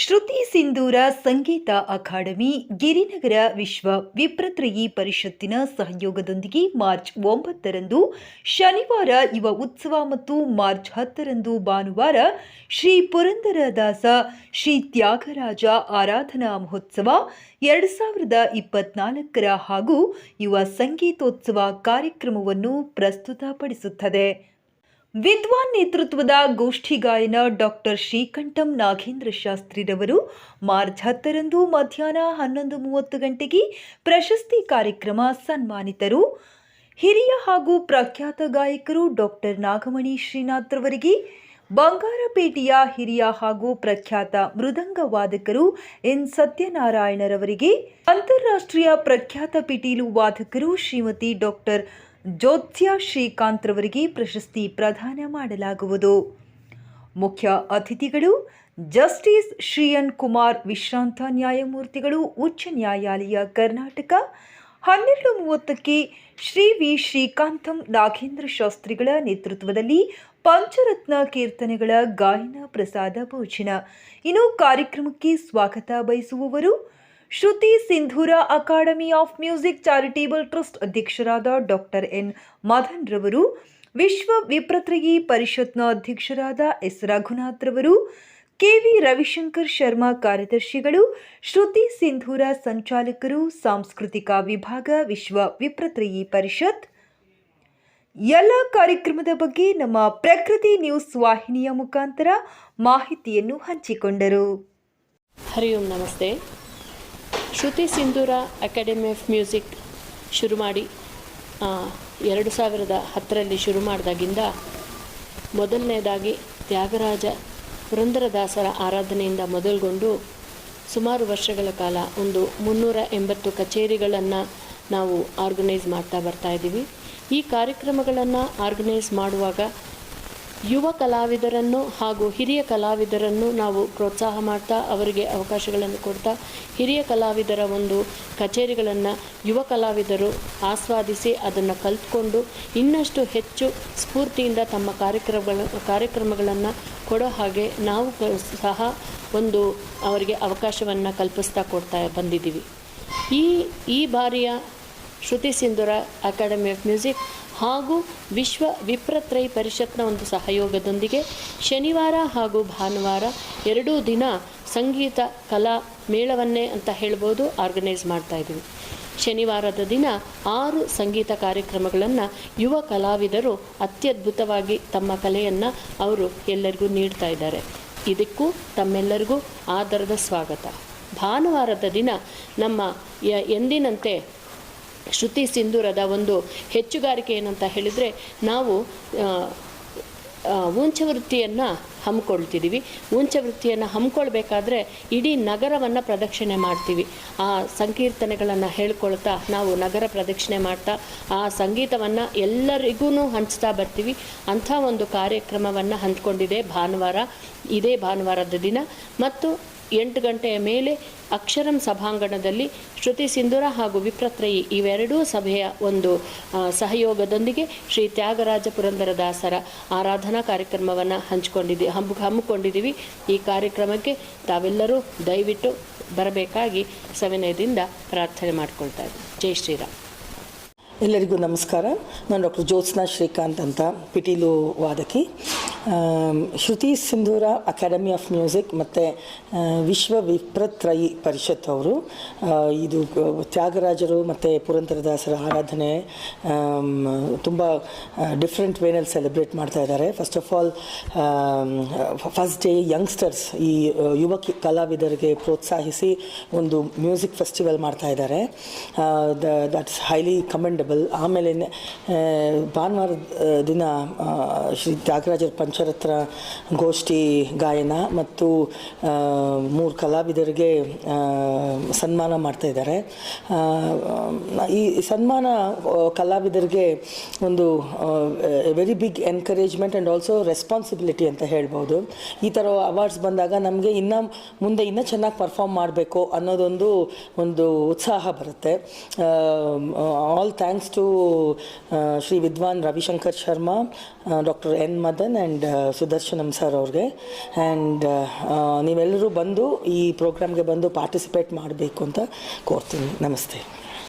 ಶ್ರುತಿ ಸಿಂಧೂರ ಸಂಗೀತ academy, Girinagar ವಿಶ್ವ ವಿಪ್ರತ್ರಯಿ ಪರಿಷತ್ತಿನ ಸಹಯೋಗದೊಂದಿಗೆ ಮಾರ್ಚ್ ಒಂಬತ್ತರಂದು, ಶನಿವಾರ ಯುವ ಉತ್ಸವ ಮತ್ತು ಮಾರ್ಚ್ ಹತ್ತರಂದು ಭಾನುವಾರ ಶ್ರೀ ಪುರಂದರದಾಸ, ಶ್ರೀ ತ್ಯಾಗರಾಜ ಆರಾಧನಾ ಮಹೋತ್ಸವ ಎರಡು ಸಾವಿರದ ಇಪ್ಪತ್ನಾಲ್ಕರ ಹಾಗೂ ಯುವ ಸಂಗೀತೋತ್ಸವ ಕಾರ್ಯಕ್ರಮವನ್ನು ಪ್ರಸ್ತುತಪಡಿಸುತ್ತದೆ. ವಿದ್ವಾನ್ ನೇತೃತ್ವದ ಗೋಷ್ಠಿ ಗಾಯನ ಡಾಕ್ಟರ್ ಶ್ರೀಕಂಠಂ ನಾಗೇಂದ್ರ ಶಾಸ್ತ್ರಿರವರು ಮಾರ್ಚ್ ಹತ್ತರಂದು ಮಧ್ಯಾಹ್ನ ಹನ್ನೊಂದು ಮೂವತ್ತು ಗಂಟೆಗೆ ಪ್ರಶಸ್ತಿ ಕಾರ್ಯಕ್ರಮ ಸನ್ಮಾನಿತರು. ಹಿರಿಯ ಹಾಗೂ ಪ್ರಖ್ಯಾತ ಗಾಯಕರು ಡಾಕ್ಟರ್ ನಾಗಮಣಿ ಶ್ರೀನಾಥ್ ರವರಿಗೆ ಬಂಗಾರಪೇಟೆಯ ಹಿರಿಯ ಹಾಗೂ ಪ್ರಖ್ಯಾತ ಮೃದಂಗ ವಾದಕರು ಎನ್ ಸತ್ಯನಾರಾಯಣರವರಿಗೆ ಅಂತಾರಾಷ್ಟ್ರೀಯ ಪ್ರಖ್ಯಾತ ಪಿಟೀಲು ವಾದಕರು ಶ್ರೀಮತಿ ಡಾಕ್ಟರ್ ಜ್ಯೋತ್ಸ್ಯ ಶ್ರೀಕಾಂತ್ ರವರಿಗೆ ಪ್ರಶಸ್ತಿ ಪ್ರದಾನ ಮಾಡಲಾಗುವುದು. ಮುಖ್ಯ ಅತಿಥಿಗಳು ಜಸ್ಟಿಸ್ ಶ್ರೀಯನ್ ಕುಮಾರ್ ವಿಶ್ರಾಂತ ನ್ಯಾಯಮೂರ್ತಿಗಳು, ಉಚ್ಚ ನ್ಯಾಯಾಲಯ ಕರ್ನಾಟಕ, ಹನ್ನೆರಡು ಮೂವತ್ತಕ್ಕೆ ಶ್ರೀ ವಿ. ಶ್ರೀಕಾಂತಂ ನಾಗೇಂದ್ರ ಶಾಸ್ತ್ರಿಗಳ ನೇತೃತ್ವದಲ್ಲಿ ಪಂಚರತ್ನ ಕೀರ್ತನೆಗಳ ಗಾಯನ ಪ್ರಸಾದ ಭೋಜನ. ಇನ್ನು ಕಾರ್ಯಕ್ರಮಕ್ಕೆ ಸ್ವಾಗತ ಬಯಸುವವರು Shruti Sindhura academy of music charitable trust ಅಧ್ಯಕ್ಷರಾದ ಡಾಕ್ಟರ್ ಎನ್ ಮದನ್ ರವರು, ವಿಶ್ವ ವಿಪ್ರತ್ರಯಿ ಪರಿಷತ್ನ ಅಧ್ಯಕ್ಷರಾದ ಎಸ್ ರಘುನಾಥ್ ರವರು ಕೆವಿ ರವಿಶಂಕರ್ ಶರ್ಮಾ ಕಾರ್ಯದರ್ಶಿಗಳು, ಶ್ರುತಿ ಸಿಂಧೂರ ಸಂಚಾಲಕರು, ಸಾಂಸ್ಕೃತಿಕ ವಿಭಾಗ, ವಿಶ್ವ ವಿಪ್ರತ್ರಯಿ ಪರಿಷತ್. ಎಲ್ಲ ಕಾರ್ಯಕ್ರಮದ ಬಗ್ಗೆ ನಮ್ಮ ಪ್ರಕೃತಿ ನ್ಯೂಸ್ ವಾಹಿನಿಯ ಮುಖಾಂತರ ಮಾಹಿತಿಯನ್ನು ಹಂಚಿಕೊಂಡರು. ಹರಿ ಓಂ ನಮಸ್ತೆ. Shruti Sindhoora academy of music ಶುರು ಮಾಡಿ ಎರಡು ಸಾವಿರದ ಹತ್ತರಲ್ಲಿ ಶುರು ಮಾಡಿದಾಗಿಂದ ಮೊದಲನೇದಾಗಿ ತ್ಯಾಗರಾಜ ಪುರಂದರದಾಸರ ಆರಾಧನೆಯಿಂದ ಮೊದಲುಗೊಂಡು ಸುಮಾರು ವರ್ಷಗಳ ಕಾಲ ಒಂದು ಮುನ್ನೂರ ಎಂಬತ್ತು ಕಚೇರಿಗಳನ್ನು ನಾವು ಆರ್ಗನೈಸ್ ಮಾಡ್ತಾ ಬರ್ತಾ ಇದ್ದೀವಿ ಈ ಕಾರ್ಯಕ್ರಮಗಳನ್ನು ಆರ್ಗನೈಸ್ ಮಾಡುವಾಗ ಯುವ ಕಲಾವಿದರನ್ನು ಹಾಗೂ ಹಿರಿಯ ಕಲಾವಿದರನ್ನು ನಾವು ಪ್ರೋತ್ಸಾಹ ಮಾಡ್ತಾ ಅವರಿಗೆ ಅವಕಾಶಗಳನ್ನು ಕೊಡ್ತಾ ಹಿರಿಯ ಕಲಾವಿದರ ಒಂದು ಕಚೇರಿಗಳನ್ನು ಯುವ ಕಲಾವಿದರು ಆಸ್ವಾದಿಸಿ ಅದನ್ನು ಕಲ್ತ್ಕೊಂಡು ಇನ್ನಷ್ಟು ಹೆಚ್ಚು ಸ್ಫೂರ್ತಿಯಿಂದ ತಮ್ಮ ಕಾರ್ಯಕ್ರಮಗಳ, ಕಾರ್ಯಕ್ರಮಗಳನ್ನು ಕೊಡೋ ಹಾಗೆ ನಾವು ಸಹ ಒಂದು ಅವರಿಗೆ ಅವಕಾಶವನ್ನು ಕಲ್ಪಿಸ್ತಾ ಕೊಡ್ತಾ ಬಂದಿದ್ದೀವಿ. ಈ ಈ ಬಾರಿಯ Shruti Sindhoora academy of music ಹಾಗೂ ವಿಶ್ವ ವಿಪ್ರತ್ರಯ ಪರಿಷತ್ನ ಒಂದು ಸಹಯೋಗದೊಂದಿಗೆ ಶನಿವಾರ ಹಾಗೂ ಭಾನುವಾರ ಎರಡೂ ದಿನ ಸಂಗೀತ, ಕಲಾ ಮೇಳವನ್ನೇ ಅಂತ ಹೇಳ್ಬೋದು ಆರ್ಗನೈಸ್ ಮಾಡ್ತಾ ಇದ್ದೀವಿ. ಶನಿವಾರದ ದಿನ ಆರು ಸಂಗೀತ ಕಾರ್ಯಕ್ರಮಗಳನ್ನು ಯುವ ಕಲಾವಿದರು ಅತ್ಯದ್ಭುತವಾಗಿ ತಮ್ಮ ಕಲೆಯನ್ನು ಅವರು ಎಲ್ಲರಿಗೂ ನೀಡ್ತಾ ಇದ್ದಾರೆ. ಇದಕ್ಕೂ ತಮ್ಮೆಲ್ಲರಿಗೂ ಆದರದ ಸ್ವಾಗತ. ಭಾನುವಾರದ ದಿನ ನಮ್ಮ ಎಂದಿನಂತೆ ಶ್ರುತಿ ಸಿಂಧೂರದ ಒಂದು ಹೆಚ್ಚುಗಾರಿಕೆ ಏನಂತ ಹೇಳಿದರೆ ನಾವು ಆ, ಆ, ಮುಂಚೆ ವೃತ್ತಿಯನ್ನು ಹಮ್ಮಿಕೊಳ್ಬೇಕಾದ್ರೆ ಇಡೀ ನಗರವನ್ನು ಪ್ರದಕ್ಷಿಣೆ ಮಾಡ್ತೀವಿ. ಆ ಸಂಕೀರ್ತನೆಗಳನ್ನು ಹೇಳ್ಕೊಳ್ತಾ ನಾವು ನಗರ ಪ್ರದಕ್ಷಿಣೆ ಮಾಡ್ತಾ ಆ ಸಂಗೀತವನ್ನು ಎಲ್ಲರಿಗೂ ಹಂಚ್ತಾ ಬರ್ತೀವಿ. ಅಂಥ ಒಂದು ಕಾರ್ಯಕ್ರಮವನ್ನು ಹಂಚ್ಕೊಂಡಿದೆ ಭಾನುವಾರ. ಇದೇ ಭಾನುವಾರದ ದಿನ. ಮತ್ತು ಎಂಟು ಗಂಟೆಯ ಮೇಲೆ ಅಕ್ಷರಂ ಸಭಾಂಗಣದಲ್ಲಿ ಶ್ರುತಿ ಸಿಂಧೂರ ಹಾಗೂ ವಿಪ್ರತ್ರಯಿ ಇವೆರಡೂ ಸಭೆಯ ಒಂದು ಸಹಯೋಗದೊಂದಿಗೆ ಶ್ರೀ ತ್ಯಾಗರಾಜ ಪುರಂದರದಾಸರ ಆರಾಧನಾ ಕಾರ್ಯಕ್ರಮವನ್ನು ಹಂಚಿಕೊಂಡಿದ್ದೀವಿ ಹಮ್ಮು ಹಮ್ಮಿಕೊಂಡಿದ್ದೀವಿ ಈ ಕಾರ್ಯಕ್ರಮಕ್ಕೆ ತಾವೆಲ್ಲರೂ ದಯವಿಟ್ಟು ಬರಬೇಕಾಗಿ ಸವಿನಯದಿಂದ ಪ್ರಾರ್ಥನೆ ಮಾಡಿಕೊಳ್ತಾ ಇದ್ದೀನಿ ಜೈ ಶ್ರೀರಾಮ್. ಎಲ್ಲರಿಗೂ ನಮಸ್ಕಾರ. ನಾನು ಡಾಕ್ಟರ್ ಜ್ಯೋತ್ಸ್ನಾ ಶ್ರೀಕಾಂತ್ ಅಂತ, ಪಿಟೀಲು ವಾದಕಿ. Shruti Sindhoora academy of music ಮತ್ತು ವಿಶ್ವ ವಿಪ್ರತ್ರಯಿ ಪರಿಷತ್ ಅವರು. ಇದು ತ್ಯಾಗರಾಜರು ಮತ್ತು ಪುರಂದರದಾಸರ ಆರಾಧನೆ ತುಂಬ ಡಿಫ್ರೆಂಟ್ ವೇನಲ್ಲಿ ಸೆಲೆಬ್ರೇಟ್ ಮಾಡ್ತಾ ಇದ್ದಾರೆ. First of all first day youngsters ಈ ಯುವ ಕಲಾವಿದರಿಗೆ ಪ್ರೋತ್ಸಾಹಿಸಿ ಒಂದು ಮ್ಯೂಸಿಕ್ ಫೆಸ್ಟಿವಲ್ ಮಾಡ್ತಾ ಇದ್ದಾರೆ. ದಟ್ಸ್ ಹೈಲಿ ಕಮೆಂಡಬಲ್ ಆಮೇಲೆ ಭಾನುವಾರ ದಿನ ಶ್ರೀ ತ್ಯಾಗರಾಜರ ಪಂಚರತ್ನ ಗೋಷ್ಠಿ, ಗಾಯನ ಮತ್ತು ಮೂರು ಕಲಾವಿದರಿಗೆ ಸನ್ಮಾನ ಮಾಡ್ತಾ ಇದ್ದಾರೆ. ಈ ಸನ್ಮಾನ ಕಲಾವಿದರಿಗೆ ಒಂದು very big encouragement and also responsibility ಅಂತ ಹೇಳ್ಬೋದು. ಈ ಥರ ಅವಾರ್ಡ್ಸ್ ಬಂದಾಗ ನಮಗೆ ಇನ್ನೂ ಮುಂದೆ ಇನ್ನೂ ಚೆನ್ನಾಗಿ ಪರ್ಫಾರ್ಮ್ ಮಾಡಬೇಕು ಅನ್ನೋದೊಂದು ಒಂದು ಉತ್ಸಾಹ ಬರುತ್ತೆ. ಆಲ್ ಥ್ಯಾಂಕ್ಸ್ ಟು ಶ್ರೀ ವಿದ್ವಾನ್ Ravishankar Sharma doctor N Madan and and Sudarshanam sir ಅವ್ರಿಗೆ. ಆ್ಯಂಡ್ ನೀವೆಲ್ಲರೂ ಬಂದು ಈ ಪ್ರೋಗ್ರಾಮ್ಗೆ ಬಂದು ಪಾರ್ಟಿಸಿಪೇಟ್ ಮಾಡಬೇಕು ಅಂತ ಕೋರ್ತೀನಿ. ನಮಸ್ತೆ.